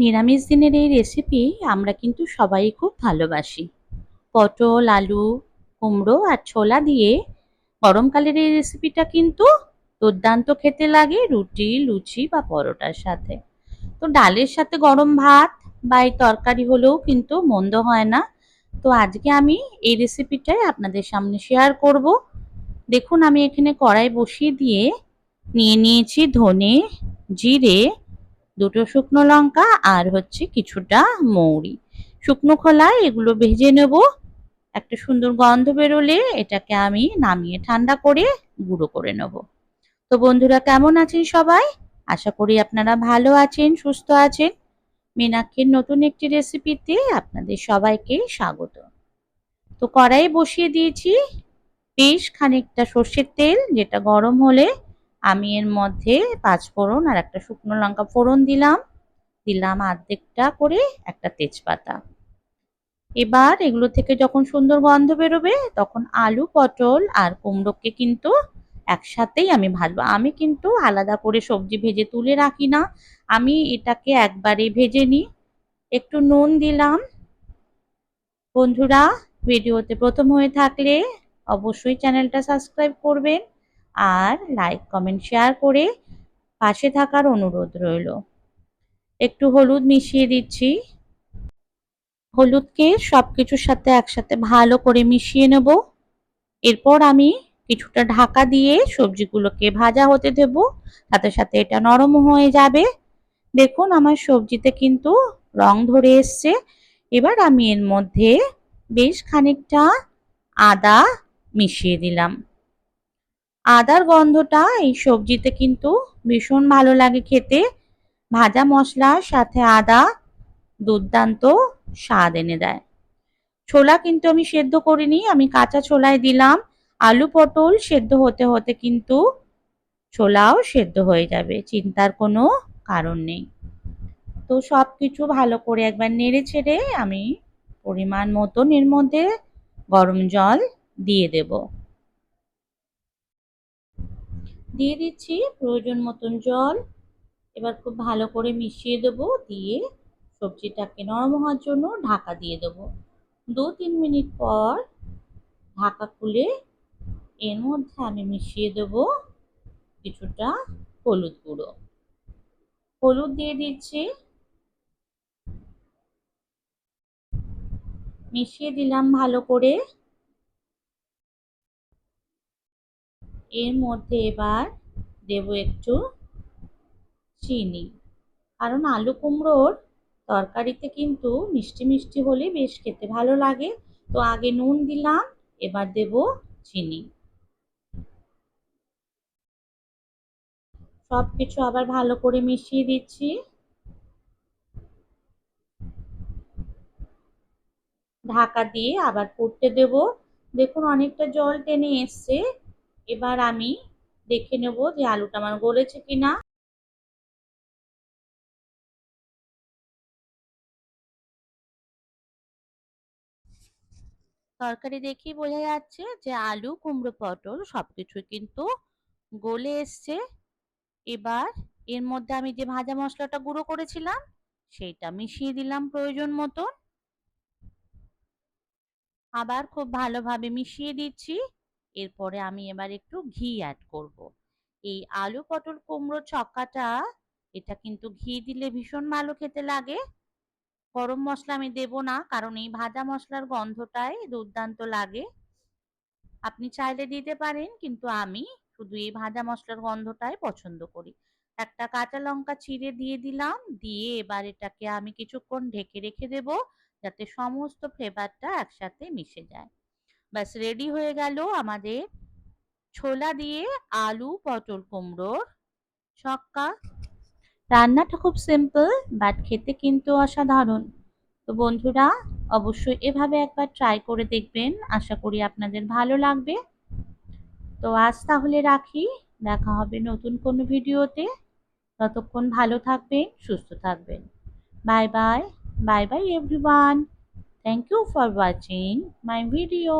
নিরামিষ দিনের এই রেসিপি আমরা কিন্তু সবাই খুব ভালোবাসি। পটল, আলু, কুমড়ো আর ছোলা দিয়ে গরমকালের এই রেসিপিটা কিন্তু দুর্দান্ত খেতে লাগে রুটি, লুচি বা পরোটার সাথে। তো ডালের সাথে গরম ভাত বা এই তরকারি হলেও কিন্তু মন্দ হয় না। তো আজকে আমি এই রেসিপিটাই আপনাদের সামনে শেয়ার করব। দেখুন আমি এখানে কড়াই বসিয়ে দিয়ে নিয়ে নিয়েছি ধনে, জিরে দুটো শুকনো লঙ্কা আর হচ্ছে কিছুটা মৌরি। শুকনো খোলায় এগুলো ভেজে নেব। একটা সুন্দর গন্ধ বেরোলে এটাকে আমি নামিয়ে ঠান্ডা করে গুঁড়ো করে নেব। তো বন্ধুরা, কেমন আছেন সবাই? আশা করি আপনারা ভালো আছেন, সুস্থ আছেন। মীনাক্ষীর নতুন একটি রেসিপিতে আপনাদের সবাইকে স্বাগত। তো কড়াই বসিয়ে দিয়েছি বেশ খানিকটা সর্ষের তেল, যেটা গরম হলে আমি এর মধ্যে পাঁচ ফোড়ন আর একটা শুকনো লঙ্কা ফোড়ন দিলাম। দিলাম আর্ধেকটা করে একটা তেজপাতা। এবার এগুলো থেকে যখন সুন্দর গন্ধ বেরোবে, তখন আলু, পটল আর কুমড়োকে কিন্তু একসাথেই আমি ভাজবো। আমি কিন্তু আলাদা করে সবজি ভেজে তুলে রাখি না। আমি এটাকে একবারে ভেজে নিই। একটু নুন দিলাম। বন্ধুরা, ভিডিওতে প্রথম হয়ে থাকলে অবশ্যই চ্যানেলটা সাবস্ক্রাইব করবেন। আর লাইক কমেন্ট শেয়ার করে পাশে থাকার অনুরোধ রইল। একটু হলুদ মিশিয়ে দিচ্ছি। হলুদকে সব কিছুর সাথে একসাথে ভালো করে মিশিয়ে নেব। এরপর আমি কিছুটা ঢাকা দিয়ে সবজিগুলোকে ভাজা হতে দেব। সাথে সাথে এটা নরম হয়ে যাবে। দেখুন আমার সবজিতে কিন্তু রং ধরে এসছে। এবার আমি এর মধ্যে বেশ খানিকটা আদা মিশিয়ে দিলাম। আদার গন্ধটা এই সবজিতে কিন্তু ভীষণ ভালো লাগে খেতে। ভাজা মশলার সাথে আদা দুর্দান্ত স্বাদ এনে দেয়। ছোলা কিন্তু আমি সেদ্ধ করিনি, আমি কাঁচা ছোলায় দিলাম। আলু পটল সেদ্ধ হতে হতে কিন্তু ছোলাও সেদ্ধ হয়ে যাবে, চিন্তার কোনো কারণ নেই। তো সব কিছু ভালো করে একবার নেড়ে ছেড়ে আমি পরিমাণ মতন এর মধ্যে গরম জল দিয়ে দেব। দিয়ে দিচ্ছি প্রয়োজন মতন জল। এবার খুব ভালো করে মিশিয়ে দেব, দিয়ে সবজিটাকে নরম হওয়ার জন্য ঢাকা দিয়ে দেব। দু তিন মিনিট পর ঢাকা খুলে এর মধ্যে আমি মিশিয়ে দেব কিছুটা হলুদ গুঁড়ো। হলুদ দিয়ে দিচ্ছি। মিশিয়ে দিলাম ভালো করে। এর মধ্যে এবার দেব একটু চিনি। কারণ আলু কুমড়োর তরকারিতে কিন্তু মিষ্টি মিষ্টি হলে বেশ খেতে ভালো লাগে। তো আগে নুন দিলাম, এবার দেব চিনি। সব কিছু আবার ভালো করে মিশিয়ে দিচ্ছি। ঢাকা দিয়ে আবার ফুটতে দেব। দেখুন, অনেকটা জল টেনে এসছে। এবার আমি দেখে নেব যে আলুটা আমার গলেছে কি না তরকারি দেখেই বোঝা যাচ্ছে যে আলু, কুমড়ো, পটল সবকিছু কিন্তু গলে এসছে। এবার এর মধ্যে আমি যে ভাজা মশলাটা গুঁড়ো করেছিলাম সেইটা মিশিয়ে দিলাম প্রয়োজন মতন। আবার খুব ভালোভাবে মিশিয়ে দিচ্ছি। এরপরে আমি এবার একটু ঘি অ্যাড করব। এই আলু পটল কুমড়ো ছক্কাটা এটা কিন্তু ঘি দিলে ভীষণ ভালো খেতে লাগে। গরম মশলা আমি দেব না, কারণ এই ভাজা মশলার গন্ধটাই দুর্দান্ত লাগে। আপনি চাইলে দিতে পারেন, কিন্তু আমি শুধু এই ভাজা মশলার গন্ধটাই পছন্দ করি। একটা কাঁচা লঙ্কা চিড়ে দিয়ে দিলাম, দিয়ে এবার এটাকে আমি কিছুক্ষণ ঢেকে রেখে দেব, যাতে সমস্ত ফ্লেভারটা একসাথে মিশে যায়। ব্যাস রেডি হয়ে গেল আমাদের ছোলা দিয়ে আলু, পটল কুমড়োর ছক্কা। রান্নাটা খুব সিম্পল বাট খেতে কিন্তু অসাধারণ। তো বন্ধুরা, অবশ্যই এভাবে একবার ট্রাই করে দেখবেন। আশা করি আপনাদের ভালো লাগবে। তো আজ তাহলে রাখি। দেখা হবে নতুন কোনো ভিডিওতে। ততক্ষণ ভালো থাকবেন, সুস্থ থাকবেন। Bye bye bye bye everyone thank you for watching my video